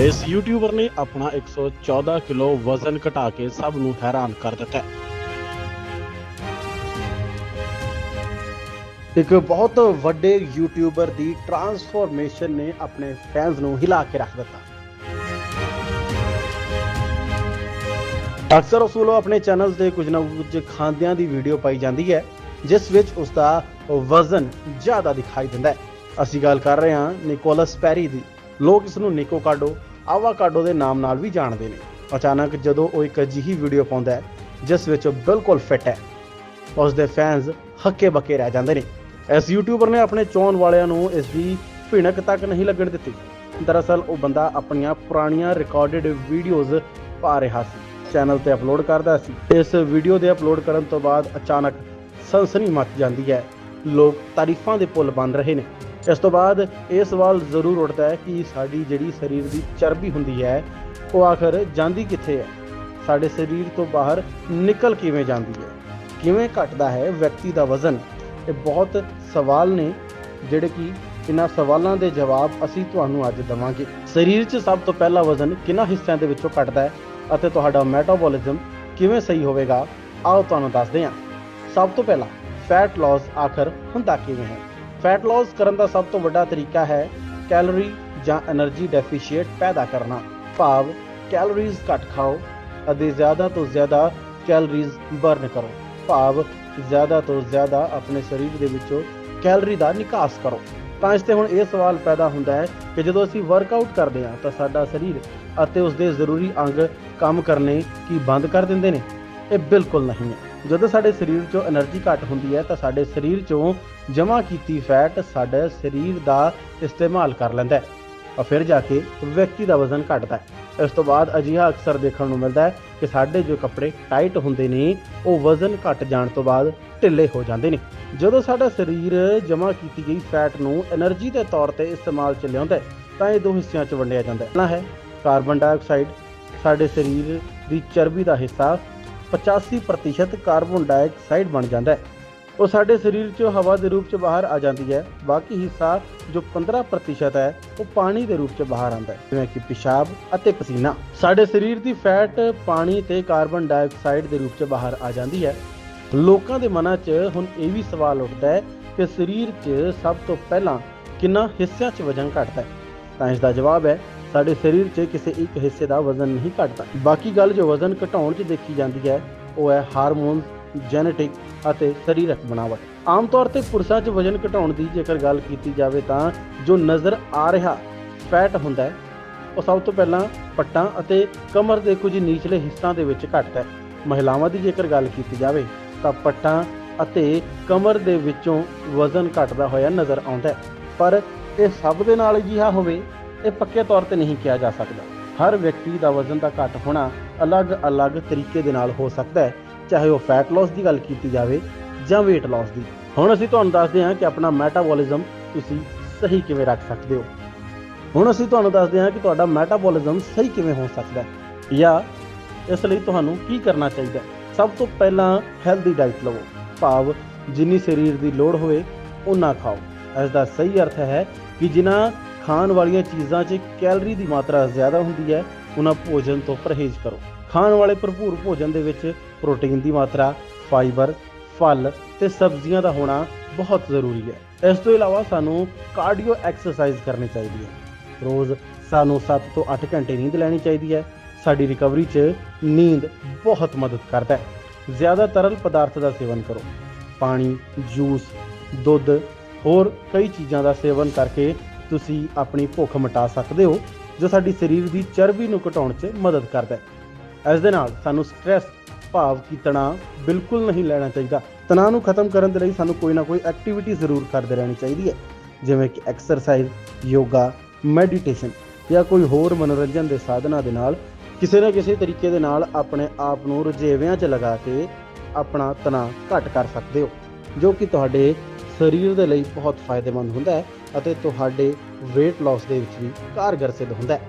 ਇਸ ਯੂਟਿਊਬਰ ਨੇ ਆਪਣਾ 114 ਕਿਲੋ ਵਜ਼ਨ ਘਟਾ ਕੇ ਸਭ ਨੂੰ ਹੈਰਾਨ ਕਰ ਦਿੱਤਾ ਹੈ। ਇੱਕ ਬਹੁਤ ਵੱਡੇ ਯੂਟਿਊਬਰ ਦੀ ਟਰਾਂਸਫੋਰਮੇਸ਼ਨ ਨੇ ਆਪਣੇ ਫੈਨਸ ਨੂੰ ਹਿਲਾ ਕੇ ਰੱਖ ਦਿੱਤਾ। ਅਕਸਰ ਉਸ ਵੱਲੋਂ ਆਪਣੇ ਚੈਨਲ ਤੇ ਕੁਝ ਨਾ ਕੁਝ ਖਾਂਦਿਆਂ ਦੀ ਵੀਡੀਓ ਪਾਈ ਜਾਂਦੀ ਹੈ, ਜਿਸ ਵਿੱਚ ਉਸ ਦਾ ਵਜ਼ਨ ਜ਼ਿਆਦਾ ਦਿਖਾਈ ਦਿੰਦਾ ਹੈ। ਅਸੀਂ ਗੱਲ ਕਰ ਰਹੇ ਹਾਂ ਨਿਕੋਲਸ ਪੈਰੀ ਦੀ। ਲੋਕ ਇਸ ਨੂੰ ਨਿਕੋ ਕਾਡੋ ਆਵਾਕਾਡੋ ਦੇ ਨਾਮ ਨਾਲ ਵੀ ਜਾਣਦੇ ਨੇ। ਅਚਾਨਕ ਜਦੋਂ ਉਹ ਇੱਕ ਅਜਿਹੀ ਵੀਡੀਓ ਪਾਉਂਦਾ ਹੈ, ਜਿਸ ਵਿੱਚ ਉਹ ਬਿਲਕੁਲ ਫਿੱਟ ਹੈ। ਉਸ ਦੇ ਫੈਨਸ ਹੱਕੇ ਬੱਕੇ ਰਹਿ ਜਾਂਦੇ ਨੇ। ਇਸ ਯੂਟਿਊਬਰ ਨੇ ਆਪਣੇ ਚੋਣ ਵਾਲਿਆਂ ਨੂੰ ਇਸ ਦੀ ਭਿਣਕ ਤੱਕ ਨਹੀਂ ਲੱਗਣ ਦਿੱਤੀ। ਦਰਅਸਲ ਉਹ ਬੰਦਾ ਆਪਣੀਆਂ ਪੁਰਾਣੀਆਂ ਰਿਕਾਰਡਡ ਵੀਡੀਓਜ਼ ਪਾ ਰਿਹਾ ਸੀ। ਚੈਨਲ ਤੇ ਅਪਲੋਡ ਕਰਦਾ ਸੀ। ਇਸ ਵੀਡੀਓ ਦੇ ਅਪਲੋਡ ਕਰਨ ਤੋਂ ਬਾਅਦ ਅਚਾਨਕ ਸਨਸਨੀ ਮਚ ਜਾਂਦੀ ਹੈ। ਲੋਕ ਤਾਰੀਫਾਂ ਦੇ ਪੁੱਲ ਬਣ ਰਹੇ ਨੇ। ਇਸ ਤੋਂ ਬਾਅਦ ਇਹ ਸਵਾਲ ਜ਼ਰੂਰ ਉੱਠਦਾ ਹੈ ਕਿ ਸਾਡੀ ਜਿਹੜੀ ਸਰੀਰ ਦੀ ਚਰਬੀ ਹੁੰਦੀ ਹੈ, ਉਹ ਆਖਰ ਜਾਂਦੀ ਕਿੱਥੇ ਹੈ? ਸਾਡੇ ਸਰੀਰ ਤੋਂ ਬਾਹਰ ਨਿਕਲ ਕਿਵੇਂ ਜਾਂਦੀ ਹੈ? ਕਿਵੇਂ ਘਟਦਾ ਹੈ ਵਿਅਕਤੀ ਦਾ ਵਜ਼ਨ? ਇਹ ਬਹੁਤ ਸਵਾਲ ਨੇ, ਜਿਹੜੇ ਕਿ ਇਹਨਾਂ ਸਵਾਲਾਂ ਦੇ ਜਵਾਬ ਅਸੀਂ ਤੁਹਾਨੂੰ ਅੱਜ ਦਵਾਂਗੇ। ਸਰੀਰ 'ਚ ਸਭ ਤੋਂ ਪਹਿਲਾ ਵਜ਼ਨ ਕਿਹਨਾਂ ਹਿੱਸਿਆਂ ਦੇ ਵਿੱਚੋਂ ਘਟਦਾ ਹੈ ਅਤੇ ਤੁਹਾਡਾ ਮੈਟਾਬੋਲਿਜ਼ਮ ਕਿਵੇਂ ਸਹੀ ਹੋਵੇਗਾ? ਆਓ ਤੁਹਾਨੂੰ ਦੱਸਦੇ ਹਾਂ। ਸਭ ਤੋਂ ਪਹਿਲਾਂ ਫੈਟ ਲਾਸ ਆਖਰ ਹੁੰਦਾ ਕਿਵੇਂ ਹੈ? ਫੈਟ ਲਾਸ ਕਰਨ ਦਾ ਸਭ ਤੋਂ ਵੱਡਾ ਤਰੀਕਾ ਹੈ ਕੈਲਰੀ ਜਾਂ એનર્ਜੀ ਡੈਫੀਸ਼ੀਏਟ ਪੈਦਾ ਕਰਨਾ। ਭਾਵ ਕੈਲੋਰੀਜ਼ ਘੱਟ ਖਾਓ ਅਤੇ ਜ਼ਿਆਦਾ ਤੋਂ ਜ਼ਿਆਦਾ ਕੈਲਰੀਜ਼ ਬਰਨ ਕਰੋ। ਭਾਵ ਜ਼ਿਆਦਾ ਤੋਂ ਜ਼ਿਆਦਾ ਆਪਣੇ ਸਰੀਰ ਦੇ ਵਿੱਚੋਂ ਕੈਲਰੀ ਦਾ ਨਿਕਾਸ ਕਰੋ। ਤਾਂ ਇਸ ਤੇ ਹੁਣ ਇਹ ਸਵਾਲ ਪੈਦਾ ਹੁੰਦਾ ਹੈ ਕਿ ਜਦੋਂ ਅਸੀਂ ਵਰਕਆਊਟ ਕਰਦੇ ਹਾਂ ਤਾਂ ਸਾਡਾ ਸਰੀਰ ਅਤੇ ਉਸਦੇ ਜ਼ਰੂਰੀ ਅੰਗ ਕੰਮ ਕਰਨੇ ਕੀ ਬੰਦ ਕਰ ਦਿੰਦੇ ਨੇ? ਇਹ ਬਿਲਕੁਲ ਨਹੀਂ ਹੈ। ਜਦੋਂ ਸਾਡੇ ਸਰੀਰ 'ਚੋਂ એનર્ਜੀ ਘੱਟ ਹੁੰਦੀ ਹੈ, ਤਾਂ ਸਾਡੇ ਸਰੀਰ 'ਚੋਂ ਜਮ੍ਹਾਂ ਕੀਤੀ ਫੈਟ ਸਾਡੇ ਸਰੀਰ ਦਾ ਇਸਤੇਮਾਲ ਕਰ ਲੈਂਦਾ ਹੈ ਔਰ ਫਿਰ ਜਾ ਕੇ ਵਿਅਕਤੀ ਦਾ ਵਜ਼ਨ ਘਟਦਾ ਹੈ। ਇਸ ਤੋਂ ਬਾਅਦ ਅਜਿਹਾ ਅਕਸਰ ਦੇਖਣ ਨੂੰ ਮਿਲਦਾ ਹੈ ਕਿ ਸਾਡੇ ਜੋ ਕੱਪੜੇ ਟਾਈਟ ਹੁੰਦੇ ਨੇ, ਉਹ ਵਜ਼ਨ ਘਟ ਜਾਣ ਤੋਂ ਬਾਅਦ ਢਿੱਲੇ ਹੋ ਜਾਂਦੇ ਨੇ। ਜਦੋਂ ਸਾਡਾ ਸਰੀਰ ਜਮ੍ਹਾਂ ਕੀਤੀ ਗਈ ਫੈਟ ਨੂੰ એનર્ਜੀ ਦੇ ਤੌਰ ਤੇ ਇਸਤੇਮਾਲ ਚ ਲਿਆਉਂਦਾ ਤਾਂ ਇਹ ਦੋ ਹਿੱਸਿਆਂ ਚ ਵੰਡਿਆ ਜਾਂਦਾ ਹੈ। ਪਹਿਲਾ ਹੈ ਕਾਰਬਨ ਡਾਈਆਕਸਾਈਡ। ਸਾਡੇ ਸਰੀਰ ਦੀ ਚਰਬੀ ਦਾ ਹਿੱਸਾ 85% ਕਾਰਬਨ ਡਾਈਆਕਸਾਈਡ ਬਣ ਜਾਂਦਾ ਹੈ। ਉਹ ਸਾਡੇ ਸਰੀਰ 'ਚੋਂ ਹਵਾ ਦੇ ਰੂਪ 'ਚ ਬਾਹਰ ਆ ਜਾਂਦੀ ਹੈ। ਬਾਕੀ ਹਿੱਸਾ ਜੋ 15% ਹੈ, ਉਹ ਪਾਣੀ ਦੇ ਰੂਪ 'ਚ ਬਾਹਰ ਆਉਂਦਾ ਹੈ। ਜਿਵੇਂ ਕਿ ਪਿਸ਼ਾਬ ਅਤੇ ਪਸੀਨਾ। ਸਾਡੇ ਸਰੀਰ ਦੀ ਫੈਟ ਪਾਣੀ ਤੇ ਕਾਰਬਨ ਡਾਈਆਕਸਾਈਡ ਦੇ ਰੂਪ 'ਚ ਬਾਹਰ ਆ ਜਾਂਦੀ ਹੈ। ਲੋਕਾਂ ਦੇ ਮਨਾਂ 'ਚ ਹੁਣ ਇਹ ਵੀ ਸਵਾਲ ਉੱਠਦਾ ਹੈ ਕਿ ਸਰੀਰ 'ਚ ਸਭ ਤੋਂ ਪਹਿਲਾਂ ਕਿੰਨਾ ਹਿੱਸਿਆਂ 'ਚ ਵਜ਼ਨ ਘਟਦਾ ਹੈ? ਤਾਂ ਇਸ ਦਾ ਜਵਾਬ ਹੈ ਸਾਡੇ ਸਰੀਰ 'ਚ ਕਿਸੇ ਇੱਕ ਹਿੱਸੇ ਦਾ ਵਜ਼ਨ ਨਹੀਂ ਘਟਦਾ। ਬਾਕੀ ਗੱਲ ਜੋ ਵਜ਼ਨ ਘਟਾਉਣ 'ਚ ਦੇਖੀ ਜਾਂਦੀ ਹੈ, ਉਹ ਹੈ ਹਾਰਮੋਨ ਜੈਨੇਟਿਕ ਅਤੇ ਸਰੀਰਕ ਬਣਾਵਟ। ਆਮ ਤੌਰ ਤੇ ਪੁਰਸ਼ਾਂ 'ਚ ਵਜ਼ਨ ਘਟਾਉਣ ਦੀ ਜੇਕਰ ਗੱਲ ਕੀਤੀ ਜਾਵੇ ਤਾਂ ਜੋ ਨਜ਼ਰ ਆ ਰਿਹਾ ਫੈਟ ਹੁੰਦਾ ਹੈ, ਉਹ ਸਭ ਤੋਂ ਪਹਿਲਾਂ ਪੱਟਾਂ ਅਤੇ ਕਮਰ ਦੇ ਕੁਝ ਨੀਚਲੇ ਹਿੱਸਿਆਂ ਦੇ ਵਿੱਚ ਘਟਦਾ ਹੈ। ਮਹਿਲਾਵਾਂ ਦੀ ਜੇਕਰ ਗੱਲ ਕੀਤੀ ਜਾਵੇ ਤਾਂ ਪੱਟਾਂ ਅਤੇ ਕਮਰ ਦੇ ਵਿੱਚੋਂ ਵਜ਼ਨ ਘਟਦਾ ਹੋਇਆ ਨਜ਼ਰ ਆਉਂਦਾ ਹੈ। ਪਰ ਇਹ ਸਭ ਦੇ ਨਾਲ ਅਜਿਹਾ ਹੋਵੇ ਇਹ ਪੱਕੇ ਤੌਰ ਤੇ ਨਹੀਂ ਕਿਹਾ ਜਾ ਸਕਦਾ। ਹਰ ਵਿਅਕਤੀ ਦਾ ਵਜ਼ਨ ਦਾ ਘੱਟ ਹੋਣਾ ਅਲੱਗ-ਅਲੱਗ ਤਰੀਕੇ ਦੇ ਨਾਲ ਹੋ ਸਕਦਾ ਹੈ, ਚਾਹੇ ਉਹ ਫੈਟ ਲਾਸ ਦੀ ਗੱਲ ਕੀਤੀ ਜਾਵੇ ਜਾਂ weight loss ਦੀ। ਹੁਣ ਅਸੀਂ ਤੁਹਾਨੂੰ ਦੱਸਦੇ ਹਾਂ ਕਿ ਆਪਣਾ ਮੈਟਾਬੋਲਿਜ਼ਮ ਤੁਸੀਂ ਸਹੀ ਕਿਵੇਂ ਰੱਖ ਸਕਦੇ ਹੋ। ਹੁਣ ਅਸੀਂ ਤੁਹਾਨੂੰ ਦੱਸਦੇ ਹਾਂ ਕਿ ਤੁਹਾਡਾ ਮੈਟਾਬੋਲਿਜ਼ਮ ਸਹੀ ਕਿਵੇਂ ਹੋ ਸਕਦਾ ਹੈ ਜਾਂ ਇਸ ਲਈ ਤੁਹਾਨੂੰ ਕੀ ਕਰਨਾ ਚਾਹੀਦਾ ਹੈ। ਸਭ ਤੋਂ ਪਹਿਲਾਂ ਹੈਲਦੀ ਡਾਈਟ ਲਵੋ। ਭਾਵ ਜਿੰਨੀ ਸਰੀਰ ਦੀ ਲੋੜ ਹੋਵੇ ਉਨਾ ਖਾਓ। ਇਸ ਦਾ ਸਹੀ ਅਰਥ ਹੈ ਕਿ ਜਿਨ੍ਹਾਂ ਖਾਣ ਵਾਲੀਆਂ ਚੀਜ਼ਾਂ 'ਚ ਕੈਲਰੀ ਦੀ ਮਾਤਰਾ ਜ਼ਿਆਦਾ ਹੁੰਦੀ ਹੈ, ਉਹਨਾਂ ਭੋਜਨ ਤੋਂ ਪਰਹੇਜ਼ ਕਰੋ। ਖਾਣ ਵਾਲੇ ਭਰਪੂਰ ਭੋਜਨ ਦੇ ਵਿੱਚ ਪ੍ਰੋਟੀਨ ਦੀ ਮਾਤਰਾ, ਫਾਈਬਰ, ਫਲ ਤੇ ਸਬਜ਼ੀਆਂ ਦਾ ਹੋਣਾ ਬਹੁਤ ਜ਼ਰੂਰੀ ਹੈ। ਇਸ ਤੋਂ ਇਲਾਵਾ ਸਾਨੂੰ ਕਾਰਡੀਓ ਐਕਸਰਸਾਈਜ਼ ਕਰਨੀ ਚਾਹੀਦੀ ਹੈ। ਰੋਜ਼ ਸਾਨੂੰ 7 ਤੋਂ 8 ਘੰਟੇ ਨੀਂਦ ਲੈਣੀ ਚਾਹੀਦੀ ਹੈ। ਸਾਡੀ ਰਿਕਵਰੀ 'ਚ ਨੀਂਦ ਬਹੁਤ ਮਦਦ ਕਰਦਾ ਹੈ। ਜ਼ਿਆਦਾ ਤਰਲ ਪਦਾਰਥ ਦਾ ਸੇਵਨ ਕਰੋ। ਪਾਣੀ, ਜੂਸ, ਦੁੱਧ, ਹੋਰ ਕਈ ਚੀਜ਼ਾਂ ਦਾ ਸੇਵਨ ਕਰਕੇ ਤੁਸੀਂ ਆਪਣੀ ਭੁੱਖ ਮਿਟਾ ਸਕਦੇ ਹੋ, ਜੋ ਸਾਡੀ ਸਰੀਰ ਦੀ ਚਰਬੀ ਨੂੰ ਘਟਾਉਣ 'ਚ ਮਦਦ ਕਰਦਾ ਹੈ। ਇਸ ਦੇ ਨਾਲ ਸਾਨੂੰ ਸਟ੍ਰੈਸ ਭਾਵ ਕਿ ਤਣਾਅ ਬਿਲਕੁਲ ਨਹੀਂ ਲੈਣਾ ਚਾਹੀਦਾ। ਤਣਾਅ ਨੂੰ ਖਤਮ ਕਰਨ ਦੇ ਲਈ ਸਾਨੂੰ ਕੋਈ ਨਾ ਕੋਈ ਐਕਟੀਵਿਟੀ ਜ਼ਰੂਰ ਕਰਦੇ ਰਹਿਣੀ ਚਾਹੀਦੀ ਹੈ। ਜਿਵੇਂ ਕਿ ਐਕਸਰਸਾਈਜ਼ ਯੋਗਾ ਮੈਡੀਟੇਸ਼ਨ ਜਾਂ ਕੋਈ ਹੋਰ ਮਨੋਰੰਜਨ ਦੇ ਸਾਧਨਾਂ ਦੇ ਨਾਲ ਕਿਸੇ ਨਾ ਕਿਸੇ ਤਰੀਕੇ ਦੇ ਨਾਲ ਆਪਣੇ ਆਪ ਨੂੰ ਰੁਝੇਵਿਆਂ 'ਚ ਲਗਾ ਕੇ ਆਪਣਾ ਤਣਾਅ ਘੱਟ ਕਰ ਸਕਦੇ ਹੋ, ਜੋ ਕਿ ਤੁਹਾਡੇ ਸਰੀਰ ਦੇ ਲਈ ਬਹੁਤ ਫਾਇਦੇਮੰਦ ਹੁੰਦਾ ਹੈ। ਅਤੇ ਤੁਹਾਡੇ weight loss ਦੇ ਵਿੱਚ ਵੀ ਕਾਰਗਰ ਸਿੱਧ ਹੁੰਦਾ ਹੈ।